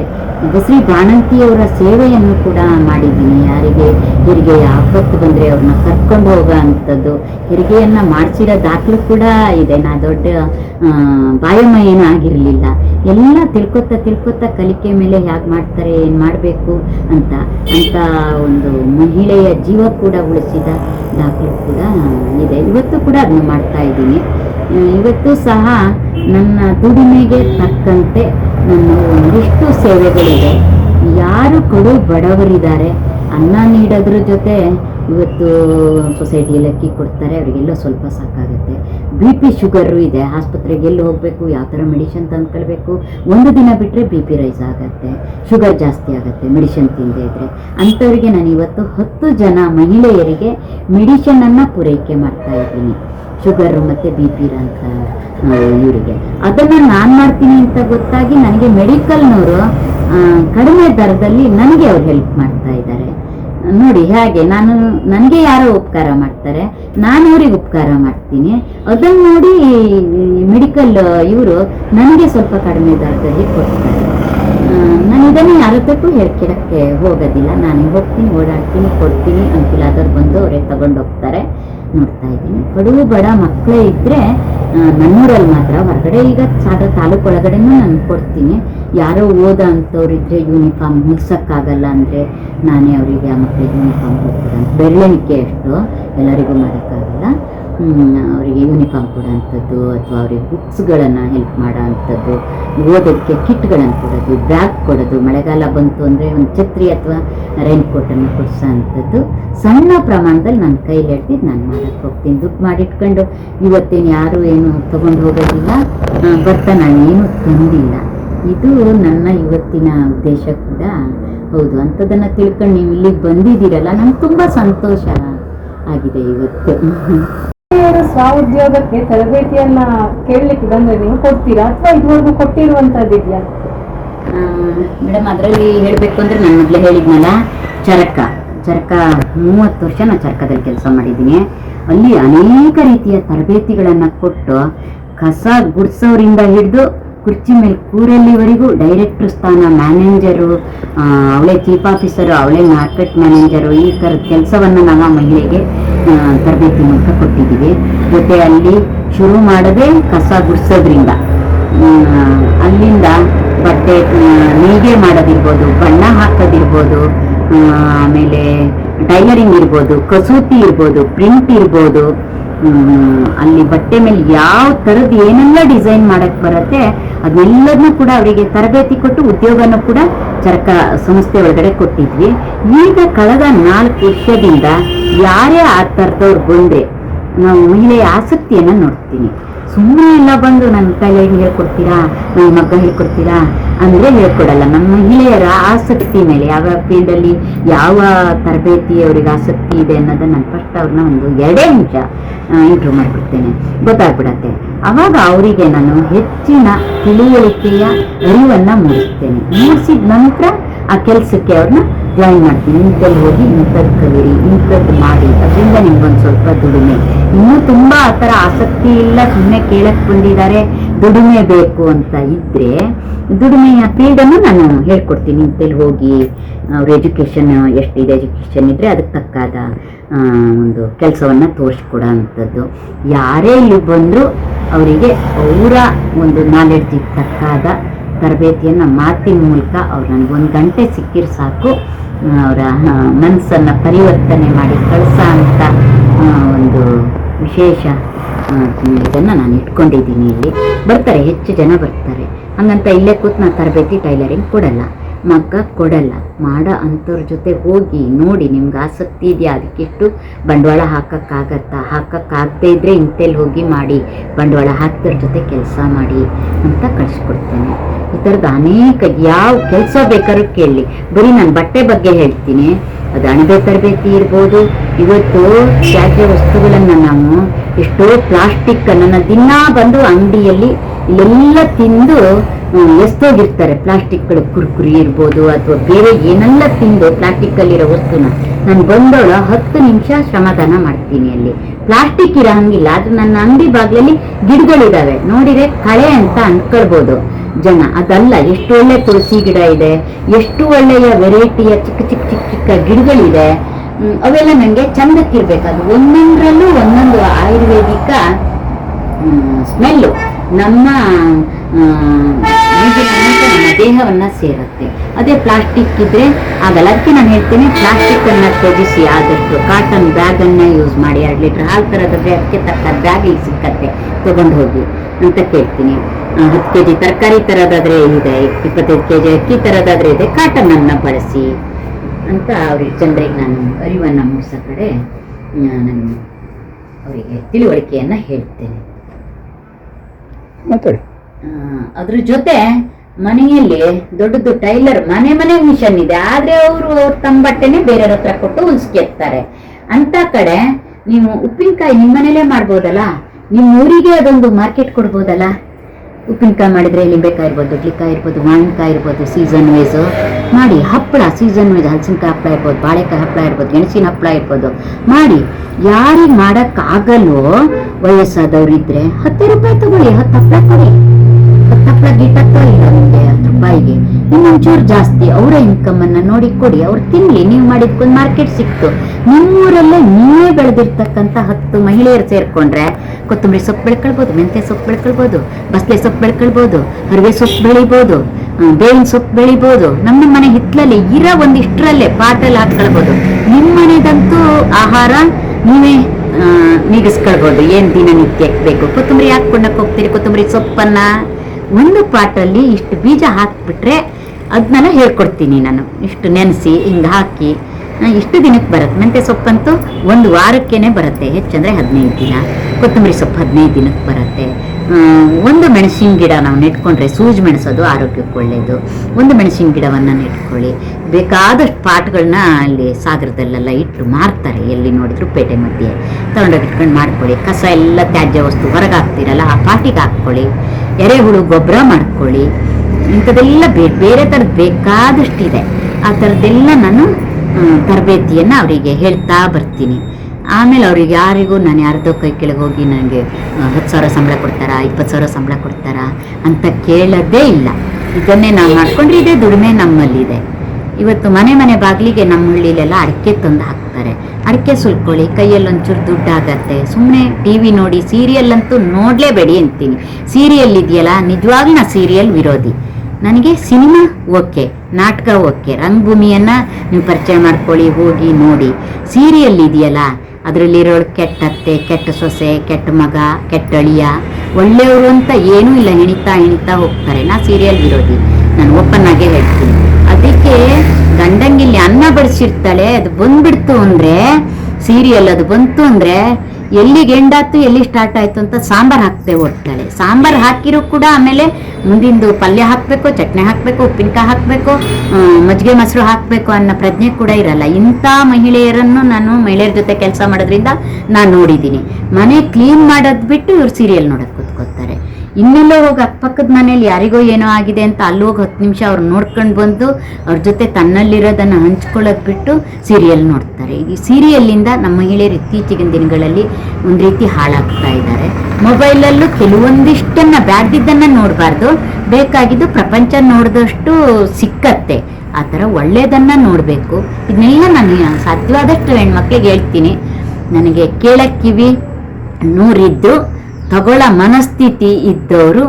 S2: ಬಸರಿ ಬಾಣಂತಿಯವರ ಸೇವೆಯನ್ನು ಕೂಡ ಮಾಡಿದ್ದೀನಿ. ಯಾರಿಗೆ, ಹೆರಿಗೆ ಆಪತ್ತು ಬಂದರೆ ಅವ್ರನ್ನ ಕರ್ಕೊಂಡು ಹೋಗೋ ಅಂಥದ್ದು ಹೆರಿಗೆಯನ್ನು ಮಾಡಿಸಿರೋ ದಾಖಲು ಕೂಡ ಇದೆ. ನಾ ದೊಡ್ಡ ಬಾಯಮಯನ ಆಗಿರಲಿಲ್ಲ. ಎಲ್ಲ ತಿಳ್ಕೊತಾ ತಿಳ್ಕೊತಾ ಕಲಿಕೆ ಮೇಲೆ ಹೇಗೆ ಮಾಡ್ತಾರೆ, ಏನು ಮಾಡಬೇಕು ಅಂತ ಅಂತ ಒಂದು ಮಹಿಳೆಯ ಜೀವ ಕೂಡ ಉಳಿಸಿದ ದಾಖಲು ಕೂಡ ಇದೆ. ಇವತ್ತು ಕೂಡ ಅದನ್ನ ಮಾಡ್ತಾ ಇದ್ದೀನಿ. ಇವತ್ತು ಸಹ ನನ್ನ ದುಡಿಮೆಗೆ ತಕ್ಕಂತೆ ನನ್ನ ಒಂದಿಷ್ಟು ಸೇವೆಗಳಿದೆ. ಯಾರು ಕಡು ಬಡವರಿದ್ದಾರೆ, ಅನ್ನ ನೀಡೋದ್ರ ಜೊತೆ ಇವತ್ತು ಸೊಸೈಟಿಯಲ್ಲಿ ಅಕ್ಕಿ ಕೊಡ್ತಾರೆ, ಅವರಿಗೆಲ್ಲ ಸ್ವಲ್ಪ ಸಾಕಾಗುತ್ತೆ. ಬಿ ಪಿ ಶುಗರು ಇದೆ, ಆಸ್ಪತ್ರೆಗೆ ಎಲ್ಲಿ ಹೋಗಬೇಕು, ಯಾವ ಥರ ಮೆಡಿಷನ್ ತಂದ್ಕೊಳ್ಬೇಕು, ಒಂದು ದಿನ ಬಿಟ್ಟರೆ ಬಿ ಪಿ ರೈಸ್ ಆಗುತ್ತೆ ಶುಗರ್ ಜಾಸ್ತಿ ಆಗುತ್ತೆ ಮೆಡಿಷನ್ ತಿಂದೇ ಇದ್ದರೆ ಅಂಥವರಿಗೆ ನಾನು ಇವತ್ತು ಹತ್ತು ಜನ ಮಹಿಳೆಯರಿಗೆ ಮೆಡಿಷನನ್ನು ಪೂರೈಕೆ ಮಾಡ್ತಾ ಇದ್ದೀನಿ. ಶುಗರ್ ಮತ್ತು ಬಿ ಪಿ ಅಂತ ಇವರಿಗೆ ಅದನ್ನು ನಾನು ಮಾಡ್ತೀನಿ ಅಂತ ಗೊತ್ತಾಗಿ ನನಗೆ ಮೆಡಿಕಲ್ನವರು ಕಡಿಮೆ ದರದಲ್ಲಿ ನನಗೆ ಅವ್ರು ಹೆಲ್ಪ್ ಮಾಡ್ತಾ ಇದ್ದಾರೆ ನೋಡಿ ಹೇಗೆ ನಾನು, ನನಗೆ ಯಾರೋ ಉಪಕಾರ ಮಾಡ್ತಾರೆ, ನಾನು ಅವ್ರಿಗೆ ಉಪಕಾರ ಮಾಡ್ತೀನಿ. ಅದನ್ನ ನೋಡಿ ಮೆಡಿಕಲ್ ಇವರು ನನಗೆ ಸ್ವಲ್ಪ ಕಡಿಮೆ ದರದಲ್ಲಿ ಕೊಡ್ತಾರೆ. ನಾನು ಇದನ್ನು ಯಾರ ಹೇಳ್ಕೊಳಕ್ಕೆ ಹೋಗೋದಿಲ್ಲ. ನಾನು ಹೋಗ್ತೀನಿ, ಓಡಾಡ್ತೀನಿ, ಕೊಡ್ತೀನಿ ಅಂತಿಲ್ಲ. ಅದ್ರ ಬಂದು ಅವರೇ ತಗೊಂಡೋಗ್ತಾರೆ. ನೋಡ್ತಾ ಇದ್ದೀನಿ ಬಡವು ಬಡ ಮಕ್ಕಳೇ ಇದ್ದರೆ ನಮ್ಮೂರಲ್ಲಿ ಮಾತ್ರ ಹೊರಗಡೆ ಈಗ ಸಾಗರ ತಾಲೂಕು ಒಳಗಡೆನೂ ನಾನು ಕೊಡ್ತೀನಿ. ಯಾರೋ ಓದ ಅಂಥವ್ರಿದ್ರೆ ಯೂನಿಫಾರ್ಮ್ ಮುಗ್ಸೋಕ್ಕಾಗಲ್ಲ ಅಂದರೆ ನಾನೇ ಅವರಿಗೆ ಆ ಮಕ್ಕಳಿಗೆ ಯೂನಿಫಾರ್ಮ್ ಕೊಡ್ತೀನಿ ಬೆರಳೆಣಿಕೆ ಅಷ್ಟು ಎಲ್ಲರಿಗೂ ಮಾಡೋಕ್ಕಾಗಲ್ಲ. ಅವರಿಗೆ ಯೂನಿಫಾರ್ಮ್ ಕೊಡೋಂಥದ್ದು ಅಥವಾ ಅವರಿಗೆ ಬುಕ್ಸ್ಗಳನ್ನು ಹೆಲ್ಪ್ ಮಾಡೋ ಅಂಥದ್ದು ಓದೋದಕ್ಕೆ ಕಿಟ್ಗಳನ್ನು ಕೊಡೋದು ಬ್ಯಾಗ್ ಕೊಡೋದು, ಮಳೆಗಾಲ ಬಂತು ಅಂದರೆ ಒಂದು ಛತ್ರಿ ಅಥವಾ ರೈನ್ ಕೋಟನ್ನು ಕೊಡಿಸೋ ಅಂಥದ್ದು ಸಣ್ಣ ಪ್ರಮಾಣದಲ್ಲಿ ನನ್ನ ಕೈಲಿ ಹಿಡ್ದಿದ್ದು ನಾನು ಮಾಡೋಕ್ಕೆ ಹೋಗ್ತೀನಿ. ದುಡ್ಡು ಮಾಡಿಟ್ಕೊಂಡು ಇವತ್ತೇನು ಯಾರು ಏನು ತಗೊಂಡು ಹೋಗೋದಿಲ್ಲ. ಬರ್ತಾ ನಾನು ಏನೂ ತಂದಿಲ್ಲ. ಇದು ನನ್ನ ಇವತ್ತಿನ ಉದ್ದೇಶ ಕೂಡ. ಹೌದು, ಅಂಥದ್ದನ್ನು ತಿಳ್ಕೊಂಡು ನೀವು ಇಲ್ಲಿಗೆ ಬಂದಿದ್ದೀರಲ್ಲ, ನಂಗೆ ತುಂಬ ಸಂತೋಷ ಆಗಿದೆ ಇವತ್ತು.
S1: ಸ್ವಉದ್ಯೋಗಕ್ಕೆ ತರಬೇತಿಯನ್ನ ಕೇಳಲಿಕ್ಕೆ ಬಂದ್ರೆ ನೀವು ಕೊಡ್ತೀರಾ? ಅಥವಾ ಇದುವರೆಗೂ ಕೊಟ್ಟಿರುವಂತದ್ದಿದ್ಯಾ
S2: ಮೇಡಮ್, ಅದರಲ್ಲಿ ಹೇಳಬೇಕು ಅಂದ್ರೆ ನಾನು ಮೊದಲೇ ಹೇಳಿದ್ನಲ್ಲ, ಚರಕ. ಚರಕ ಮೂವತ್ತು ವರ್ಷ ನಾನು ಚರಕದಲ್ಲಿ ಕೆಲಸ ಮಾಡಿದ್ದೀನಿ. ಅಲ್ಲಿ ಅನೇಕ ರೀತಿಯ ತರಬೇತಿಗಳನ್ನು ಕೊಟ್ಟು ಕಸ ಗುಡ್ಸೋರಿಂದ ಹಿಡಿದು ಕುರ್ಚಿ ಮೇಲೆ ಕೂರಲ್ಲಿವರೆಗೂ ಡೈರೆಕ್ಟರ್ ಸ್ಥಾನ, ಮ್ಯಾನೇಜರು ಅವಳೆ ಚೀಫ್ ಆಫೀಸರು, ಅವಳೇ ಮಾರ್ಕೆಟ್ ಮ್ಯಾನೇಜರು, ಈ ಥರದ ಕೆಲಸವನ್ನು ನಾವು ಮಹಿಳೆಗೆ ತರಬೇತಿ ಮೂಲಕ ಕೊಟ್ಟಿದ್ದೀವಿ. ಜೊತೆ ಅಲ್ಲಿ ಶುರು ಮಾಡದೆ ಕಸ ಗುಡಿಸೋದ್ರಿಂದ. ಅಲ್ಲಿಂದ ಬಟ್ಟೆ ನೇಯ್ಗೆ ಮಾಡೋದಿರ್ಬೋದು, ಬಣ್ಣ ಹಾಕೋದಿರ್ಬೋದು ಆಮೇಲೆ ಟೈಲರಿಂಗ್ ಇರ್ಬೋದು, ಕಸೂತಿ ಇರ್ಬೋದು, ಪ್ರಿಂಟ್ ಇರ್ಬೋದು ಅಲ್ಲಿ ಬಟ್ಟೆ ಮೇಲೆ ಯಾವ ಥರದ್ದು ಏನೆಲ್ಲ ಡಿಸೈನ್ ಮಾಡಕ್ ಬರುತ್ತೆ, ಅದೆಲ್ಲದನ್ನ ಕೂಡ ಅವರಿಗೆ ತರಬೇತಿ ಕೊಟ್ಟು ಉದ್ಯೋಗನೂ ಕೂಡ ಚರಕ ಸಂಸ್ಥೆ ಒಳಗಡೆ ಕೊಟ್ಟಿದ್ವಿ. ಈಗ ಕಳೆದ ನಾಲ್ಕು ವರ್ಷದಿಂದ ಯಾರೇ ಆ ಥರದವ್ರು ಬಂದ್ರೆ ನಾವು ಮಹಿಳೆಯ ಆಸಕ್ತಿಯನ್ನು ನೋಡ್ತೀನಿ. ಸುಮ್ಮನೆ ಎಲ್ಲ ಬಂದು ನನ್ನ ತಲೆ ಹೇಳ್ಕೊಡ್ತೀರಾ ನನ್ನ ಮಗ ಹೇಳ್ಕೊಡ್ತೀರಾ ಅಂದರೆ ಹೇಳ್ಕೊಡಲ್ಲ. ನಮ್ಮ ಮಹಿಳೆಯರ ಆಸಕ್ತಿ ಮೇಲೆ, ಯಾವ ಫೀಲ್ಡಲ್ಲಿ ಯಾವ ತರಬೇತಿ ಅವ್ರಿಗೆ ಆಸಕ್ತಿ ಇದೆ ಅನ್ನೋದನ್ನ ನಾನು ಫಸ್ಟ್ ಅವ್ರನ್ನ ಒಂದು ಎರಡೇ ನಿಮಿಷ ಇಂಟ್ರೂ ಮಾಡಿಬಿಡ್ತೇನೆ ಗೊತ್ತಾಗ್ಬಿಡತ್ತೆ. ಅವಾಗ ಅವರಿಗೆ ನಾನು ಹೆಚ್ಚಿನ ತಿಳುವಳಿಕೆಯ ಅರಿವನ್ನು ಮೂಡಿಸ್ತೇನೆ. ಮೂಡಿಸಿದ ನಂತರ ಆ ಕೆಲಸಕ್ಕೆ ಅವ್ರನ್ನ ಜಾಯಿನ್ ಮಾಡ್ತೀನಿ. ಇಂಥಲ್ಲಿ ಹೋಗಿ ಇಂಥದ್ದು ಕಲೀರಿ ಇಂಥದ್ದು ಮಾಡಿ. ಅದರಿಂದ ನಿಮ್ಗೊಂದು ಸ್ವಲ್ಪ ದುಡಿಮೆ. ಇನ್ನೂ ತುಂಬ ಆ ಥರ ಆಸಕ್ತಿ ಇಲ್ಲ. ಸುಮ್ಮನೆ ಕೇಳಕ್ಕೆ ಬಂದಿದ್ದಾರೆ. ದುಡಿಮೆ ಬೇಕು ಅಂತ ಇದ್ರೆ ದುಡಿಮೆಯ ಫೀಲ್ಡನ್ನು ನಾನು ಹೇಳ್ಕೊಡ್ತೀನಿ. ಇಂಥಲ್ಲಿ ಹೋಗಿ ಅವ್ರ ಎಜುಕೇಷನ್ ಎಷ್ಟಿದೆ ಎಜುಕೇಷನ್ ಇದ್ರೆ ಅದಕ್ಕೆ ತಕ್ಕಾದ ಒಂದು ಕೆಲಸವನ್ನು ತೋರಿಸ್ಕೊಡೋ ಅಂಥದ್ದು ಯಾರೇ ಇಲ್ಲಿ ಬಂದರೂ ಅವರಿಗೆ ಅವರ ಒಂದು ನಾಲೆಡ್ಜಿಗೆ ತಕ್ಕಾದ ತರಬೇತಿಯನ್ನು ಮಾತಿನ ಮೂಲಕ ಅವ್ರು ಒಂದು ಗಂಟೆ ಸಿಕ್ಕಿರ್ ಸಾಕು. ಅವರ ಮನಸ್ಸನ್ನು ಪರಿವರ್ತನೆ ಮಾಡಿ ಕಳಿಸೋ ಅಂತ ಒಂದು ವಿಶೇಷ ಇದನ್ನು ನಾನು ಇಟ್ಕೊಂಡಿದ್ದೀನಿ ಇಲ್ಲಿ. ಬರ್ತಾರೆ, ಹೆಚ್ಚು ಜನ ಬರ್ತಾರೆ. ಹಂಗಂತ ಇಲ್ಲೇ ಕೂತು ನಾನು ತರಬೇತಿ ಟೈಲರಿಂಗ್ ಕೊಡಲ್ಲ. ಮಗ್ಗ ಕೊಡಲ್ಲ. ಮಾಡೋ ಅಂಥವ್ರ ಜೊತೆ ಹೋಗಿ ನೋಡಿ ನಿಮ್ಗೆ ಆಸಕ್ತಿ ಇದೆಯಾ? ಅದಕ್ಕಿಟ್ಟು ಬಂಡವಾಳ ಹಾಕೋಕ್ಕಾಗತ್ತಾ? ಹಾಕೋಕ್ಕಾಗದೇ ಇದ್ದರೆ ಇಂಥಲ್ಲಿ ಹೋಗಿ ಮಾಡಿ, ಬಂಡವಾಳ ಹಾಕ್ದವ್ರ ಜೊತೆ ಕೆಲಸ ಮಾಡಿ ಅಂತ ಕಳಿಸ್ಕೊಡ್ತೇನೆ. ಈ ಥರದ ಅನೇಕ ಯಾವ ಕೆಲಸ ಬೇಕಾದ್ರೂ ಕೇಳಲಿ ಬರೀ ನಾನು ಬಟ್ಟೆ ಬಗ್ಗೆ ಹೇಳ್ತೀನಿ. ಅದು ಅಣಬೆ ತರಬೇತಿ ಇರ್ಬೋದು. ಇವತ್ತು ತ್ಯಾಜ್ಯ ವಸ್ತುಗಳನ್ನು ನಾವು ಎಷ್ಟೋ ಪ್ಲಾಸ್ಟಿಕ್ಕನ್ನು ದಿನ ಬಂದು ಅಂಗಡಿಯಲ್ಲಿ ಇಲ್ಲೆಲ್ಲ ತಿಂದು ಎಸ್ತೋಗಿರ್ತಾರೆ ಪ್ಲಾಸ್ಟಿಕ್ಗಳು ಕುರ್ಕುರಿ ಇರ್ಬೋದು ಅಥವಾ ಬೇರೆ ಏನೆಲ್ಲ ತಿಂದು ಪ್ಲಾಸ್ಟಿಕ್ಕಲ್ಲಿರೋ ವಸ್ತುನ. ನಾನು ಬಂದವಳು ಹತ್ತು ನಿಮಿಷ ಶ್ರಮದಾನ ಮಾಡ್ತೀನಿ ಅಲ್ಲಿ. ಪ್ಲಾಸ್ಟಿಕ್ ಇರೋ ಹಂಗಿಲ್ಲ ಅದು ನನ್ನ ಅಂಗಡಿ ಬಾಗ್ಲಲ್ಲಿ ಗಿಡಗಳಿದಾವೆ. ನೋಡಿದ್ರೆ ಕಳೆ ಅಂತ ಅನ್ಕೊಳ್ಬೋದು ಜನ. ಅದಲ್ಲ, ಎಷ್ಟು ಒಳ್ಳೆ ತುಳಸಿ ಗಿಡ ಇದೆ, ಎಷ್ಟು ಒಳ್ಳೆಯ ವೆರೈಟಿಯ ಚಿಕ್ಕ ಚಿಕ್ಕ ಚಿಕ್ಕ ಚಿಕ್ಕ ಗಿಡಗಳಿದೆ. ಅವೆಲ್ಲ ನನಗೆ ಚಂದಕ್ಕಿರ್ಬೇಕು. ಅದು ಒಂದೊಂದರಲ್ಲೂ ಒಂದೊಂದು ಆಯುರ್ವೇದಿಕ ಸ್ಮೆಲ್ಲು ನಮ್ಮ ದೇಹವನ್ನು ಸೇರುತ್ತೆ. ಅದೇ ಪ್ಲಾಸ್ಟಿಕ್ ಇದ್ರೆ ಆಗಲ್ಲ. ಅದಕ್ಕೆ ನಾನು ಹೇಳ್ತೀನಿ ಪ್ಲಾಸ್ಟಿಕ್ ಅನ್ನ ತ್ಯಜಿಸಿ. ಆದಷ್ಟು ಕಾಟನ್ ಬ್ಯಾಗ್ ಅನ್ನ ಯೂಸ್ ಮಾಡಿ. ಎರಡು ಲೀಟರ್ ಹಾಲು ತರೋದಾದ್ರೆ ಅದಕ್ಕೆ ತಕ್ಕ ಬ್ಯಾಗ್ ಇಲ್ಲಿ ಸಿಕ್ಕತ್ತೆ. ತಗೊಂಡು ಹೋಗಿ ಅಂತ ಕೇಳ್ತೀನಿ. ಹತ್ತು ಕೆ ಜಿ ತರಕಾರಿ ತರದಾದ್ರೆ ಇದೆ, ಇಪ್ಪತ್ತೈದು ಕೆ ಜಿ ಅಕ್ಕಿ ತರೋದಾದ್ರೆ ಇದೆ. ಕಾಟನ್ ಅನ್ನ ಬಳಸಿ ಅಂತ ಅವ್ರಿಗೆ ಜನರಿಗೆ ನಾನು ಅರಿವನ್ನು ಮೂಡಿಸೋ ಕಡೆ ನಾನು ಅವರಿಗೆ ತಿಳುವಳಿಕೆಯನ್ನ ಹೇಳ್ತೇನೆ.
S3: ಮಾತಾಡಿ.
S2: ಅದ್ರ ಜೊತೆ ಮನೆಯಲ್ಲಿ ದೊಡ್ಡದು ಟೈಲರ್ ಮನೆ ಮನೆ ಮಿಷನ್ ಇದೆ. ಆದ್ರೆ ಅವರು ಅವ್ರ ತಮ್ಮ ಬಟ್ಟೆನೆ ಬೇರೆಯವ್ರ ಹತ್ರ ಕೊಟ್ಟು ಹೊಲ್ಸ್ಕೆತ್ತಾರೆ ಅಂತ ಕಡೆ ನೀವು ಉಪ್ಪಿನಕಾಯಿ ನಿಮ್ಮ ಮನೇಲೇ ಮಾಡ್ಬೋದಲ್ಲ? ನಿಮ್ಮ ಊರಿಗೆ ಅದೊಂದು ಮಾರ್ಕೆಟ್ ಕೊಡ್ಬೋದಲ್ಲ? ಉಪ್ಪಿನಕಾಯಿ ಮಾಡಿದ್ರೆ ಲಿಂಬೆಕಾಯಿ ಇರ್ಬೋದು ದೊಡ್ಲಿಕಾಯಿ ಇರ್ಬೋದು, ಮಾವಿನಕಾಯಿ ಇರ್ಬೋದು ಸೀಸನ್ ವೈಸ್ ಮಾಡಿ ಹಪ್ಪಳ ಸೀಸನ್ ವೈಸ್ ಹಲಸಿನಕಾಯಿ ಹಪ್ಪಳ ಇರ್ಬೋದು, ಬಾಳೆಕಾಯಿ ಹಪ್ಪಳ ಇರ್ಬೋದು, ಗೆಣಸಿನ ಹಪ್ಪಳ ಇರ್ಬೋದು. ಮಾಡಿ ಯಾರಿಗೆ ಮಾಡೋಕ್ಕಾಗಲ್ವೋ ವಯಸ್ಸಾದವ್ರಿದ್ರೆ ಹತ್ತು ರೂಪಾಯಿ ತಗೊಳ್ಳಿ, ಹತ್ತು ಹಪ್ಪಳ ಕೊಡಿ. ಹಪ್ಪಳ ಗಿಟ್ಟತ್ತೋ ಇಲ್ಲ ನಿಮಗೆ ಹತ್ತು ಇನ್ನೊಂಚೂರು ಜಾಸ್ತಿ ಅವರ ಇನ್ಕಮ್ ಅನ್ನ ನೋಡಿ ಕೊಡಿ, ಅವ್ರು ತಿನ್ಲಿ, ನೀವು ಮಾಡಿದ್ಕೊಂದು ಮಾರ್ಕೆಟ್ ಸಿಕ್ತು. ನಿಮ್ಮೂರಲ್ಲೇ ನೀವೇ ಬೆಳೆದಿರ್ತಕ್ಕಂಥ ಹತ್ತು ಮಹಿಳೆಯರು ಸೇರ್ಕೊಂಡ್ರೆ, ಕೊತ್ತಂಬರಿ ಸೊಪ್ಪು ಬೆಳ್ಕೊಳ್ಬೋದು, ಮೆಂತ್ಯ ಸೊಪ್ಪು ಬೆಳ್ಕೊಳ್ಬೋದು, ಬಸ್ಲೆ ಸೊಪ್ಪು ಬೆಳ್ಕೊಳ್ಬೋದು, ಹರಿವೆ ಸೊಪ್ಪು ಬೆಳಿಬೋದು ಬೇವಿನ ಸೊಪ್ಪು ಬೆಳಿಬೋದು, ನಮ್ಮ ಮನೆ ಹಿತ್ತಲಲ್ಲಿ ಇರೋ ಒಂದಿಷ್ಟರಲ್ಲೇ ಪಾಟಲ್ಲಿ ಹಾಕ್ಕೊಳ್ಬೋದು. ನಿಮ್ಮ ಮನೆಗಂತೂ ಆಹಾರ ನೀವೇ ನೀಗಿಸ್ಕೊಳ್ಬೋದು. ಏನ್ ದಿನನಿತ್ಯಕ್ಕೆ ಬೇಕು? ಕೊತ್ತಂಬರಿ ಹಾಕ್ಕೊಂಡಕ್ಕೆ ಹೋಗ್ತೀರಿ? ಕೊತ್ತಂಬರಿ ಸೊಪ್ಪನ್ನ ಒಂದು ಪಾಟಲ್ಲಿ ಇಷ್ಟು ಬೀಜ ಹಾಕಿಬಿಟ್ರೆ ಅದನ್ನೆಲ್ಲ ಹೇಳ್ಕೊಡ್ತೀನಿ ನಾನು. ಇಷ್ಟು ನೆನೆಸಿ, ಹಿಂಗೆ ಹಾಕಿ ಇಷ್ಟು ದಿನಕ್ಕೆ ಬರುತ್ತೆ. ಮೆಂತ್ಯ ಸೊಪ್ಪಂತೂ ಒಂದು ವಾರಕ್ಕೇನೆ ಬರುತ್ತೆ. ಹೆಚ್ಚಂದರೆ ಹದಿನೈದು ದಿನ, ಕೊತ್ತಂಬರಿ ಸೊಪ್ಪು ಹದಿನೈದು ದಿನಕ್ಕೆ ಬರುತ್ತೆ. ಒಂದು ಮೆಣಸಿನ ಗಿಡ ನಾವು ನೆಟ್ಕೊಂಡ್ರೆ ಸೂಜಿ ಮೆಣಸೋದು ಆರೋಗ್ಯಕ್ಕೆ ಒಳ್ಳೆಯದು ಒಂದು ಮೆಣಸಿನ ಗಿಡವನ್ನು ನೆಟ್ಕೊಳ್ಳಿ. ಬೇಕಾದಷ್ಟು ಪಾಟ್ಗಳನ್ನ ಅಲ್ಲಿ ಸಾಗರದಲ್ಲೆಲ್ಲ ಇಟ್ಟು ಮಾರ್ತಾರೆ. ಎಲ್ಲಿ ನೋಡಿದ್ರು ಪೇಟೆ ಮಧ್ಯೆ. ತಗೊಂಡೋಗಿ ಇಟ್ಕೊಂಡು ಮಾಡ್ಕೊಳ್ಳಿ. ಕಸ ಎಲ್ಲ ತ್ಯಾಜ್ಯ ವಸ್ತು ಹೊರಗೆ ಆ ಪಾಟಿಗೆ ಹಾಕ್ಕೊಳ್ಳಿ. ಎರೆಹುಳು ಗೊಬ್ಬರ ಮಾಡ್ಕೊಳ್ಳಿ. ಇಂಥದ್ದೆಲ್ಲ ಬೇರೆ ಬೇರೆ ಥರದ್ದು ಬೇಕಾದಷ್ಟಿದೆ. ಆ ಥರದ್ದೆಲ್ಲ ನಾನು ತರಬೇತಿಯನ್ನು ಅವರಿಗೆ ಹೇಳ್ತಾ ಬರ್ತೀನಿ. ಆಮೇಲೆ ಅವ್ರಿಗೆ ಯಾರಿಗೂ ನಾನು ಯಾರ್ದೋ ಕೈ ಕೆಳಗೆ ಹೋಗಿ ನನಗೆ ಹತ್ತು ಸಾವಿರ ಸಂಬಳ ಕೊಡ್ತಾರಾ, ಇಪ್ಪತ್ತು ಸಾವಿರ ಸಂಬಳ ಕೊಡ್ತಾರಾ ಅಂತ ಕೇಳೋದೇ ಇಲ್ಲ. ಇದನ್ನೇ ನಾವು ಮಾಡ್ಕೊಂಡ್ರೆ ಇದೇ ದುಡಿಮೆ ನಮ್ಮಲ್ಲಿದೆ. ಇವತ್ತು ಮನೆ ಮನೆ ಬಾಗಿಲಿಗೆ ನಮ್ಮ ಹಳ್ಳಿಲೆಲ್ಲ ಅಡಿಕೆ ತಂದು ಹಾಕ್ತಾರೆ. ಅಡಿಕೆ ಸುಲ್ಕೊಳ್ಳಿ, ಕೈಯಲ್ಲಿ ದುಡ್ಡಾಗತ್ತೆ. ಸುಮ್ಮನೆ ಟಿ ವಿ ನೋಡಿ ಸೀರಿಯಲ್ ಅಂತೂ ನೋಡಲೇಬೇಡಿ ಅಂತೀನಿ. ಸೀರಿಯಲ್ ಇದೆಯಲ್ಲ, ನಿಜವಾಗ್ಲೂ ನಾ ಸೀರಿಯಲ್ ವಿರೋಧಿ. ನನಗೆ ಸಿನಿಮಾ ಓಕೆ ನಾಟಕ ಓಕೆ ರಂಗಭೂಮಿಯನ್ನ ನೀವು ಪರಿಚಯ ಮಾಡ್ಕೊಳ್ಳಿ, ಹೋಗಿ ನೋಡಿ. ಸೀರಿಯಲ್ ಇದೆಯಲ್ಲ, ಅದರಲ್ಲಿರೋಳು ಕೆಟ್ಟತ್ತೆ ಕೆಟ್ಟ ಸೊಸೆ, ಕೆಟ್ಟ ಮಗ, ಕೆಟ್ಟ ಅಳಿಯ, ಒಳ್ಳೆಯವರು ಅಂತ ಏನೂ ಇಲ್ಲ, ಹೆಣಿತಾ ಹೆಣಿತಾ ಹೋಗ್ತಾರೆ. ನಾ ಸೀರಿಯಲ್ ವಿರೋಧಿ. ನಾನು ಓಪನ್ ಆಗೇ ಹೇಳ್ತೀನಿ. ಅದಕ್ಕೆ ಗಂಡಂಗಿಲ್ಲಿ ಅನ್ನ ಬಡಿಸಿರ್ತಾಳೆ, ಅದು ಬಂದ್ಬಿಡ್ತು ಅಂದ್ರೆ, ಸೀರಿಯಲ್ ಅದು ಬಂತು ಅಂದ್ರೆ, ಎಲ್ಲಿಗೆ ಎಂಡಾತು ಎಲ್ಲಿ ಸ್ಟಾರ್ಟ್ ಆಯ್ತು ಅಂತ ಸಾಂಬಾರ್ ಹಾಕ್ತೆ ಓಡ್ತಾಳೆ ಸಾಂಬಾರ್ ಹಾಕಿರೋ ಕೂಡ ಆಮೇಲೆ ಮುಂದಿಂದು ಪಲ್ಯ ಹಾಕಬೇಕು, ಚಟ್ನಿ ಹಾಕಬೇಕು, ಉಪ್ಪಿನಕಾಯಿ ಹಾಕಬೇಕು ಮಜ್ಜಿಗೆ ಮೊಸರು ಹಾಕಬೇಕು ಅನ್ನೋ ಪ್ರಜ್ಞೆ ಕೂಡ ಇರಲ್ಲ. ಇಂಥ ಮಹಿಳೆಯರನ್ನು ನಾನು ಮಹಿಳೆಯರ ಜೊತೆ ಕೆಲಸ ಮಾಡೋದ್ರಿಂದ ನಾನು ನೋಡಿದ್ದೀನಿ. ಮನೆ ಕ್ಲೀನ್ ಮಾಡೋದು ಬಿಟ್ಟು ಇವ್ರು ಸೀರಿಯಲ್ ನೋಡಕ್ ಕೂತ್ಕೋತಾರೆ ಇನ್ನೆಲ್ಲೋ ಹೋಗಿ ಅಕ್ಕಪಕ್ಕದ ಮನೇಲಿ ಯಾರಿಗೋ ಏನೋ ಆಗಿದೆ ಅಂತ ಅಲ್ಲಿ ಹೋಗಿ ಹತ್ತು ನಿಮಿಷ ಅವ್ರು ನೋಡ್ಕೊಂಡು ಬಂದು ಅವ್ರ ಜೊತೆ ತನ್ನಲ್ಲಿರೋದನ್ನು ಹಂಚ್ಕೊಳ್ಳೋದು ಬಿಟ್ಟು ಸೀರಿಯಲ್ ನೋಡ್ತಾರೆ. ಈ ಸೀರಿಯಲ್ಲಿಂದ ನಮ್ಮ ಮಹಿಳೆಯರು ಇತ್ತೀಚಿನ ದಿನಗಳಲ್ಲಿ ಒಂದು ರೀತಿ ಹಾಳಾಗ್ತಾ ಇದ್ದಾರೆ. ಮೊಬೈಲಲ್ಲೂ ಕೆಲವೊಂದಿಷ್ಟನ್ನು ಬ್ಯಾಡ್ದಿದ್ದನ್ನು ನೋಡಬಾರ್ದು. ಬೇಕಾಗಿದ್ದು ಪ್ರಪಂಚ ನೋಡಿದಷ್ಟು ಸಿಕ್ಕತ್ತೆ. ಆ ಥರ ಒಳ್ಳೆಯದನ್ನು ನೋಡಬೇಕು. ಇದನ್ನೆಲ್ಲ ನಾನು ಸಾಧ್ಯವಾದಷ್ಟು ಹೆಣ್ಮಕ್ಳಿಗೆ ಹೇಳ್ತೀನಿ. ನನಗೆ ಕೇಳಕ್ಕಿವಿ. ನೂರಿದ್ದು ತಗೊಳ್ಳೋ ಮನಸ್ಥಿತಿ ಇದ್ದವರು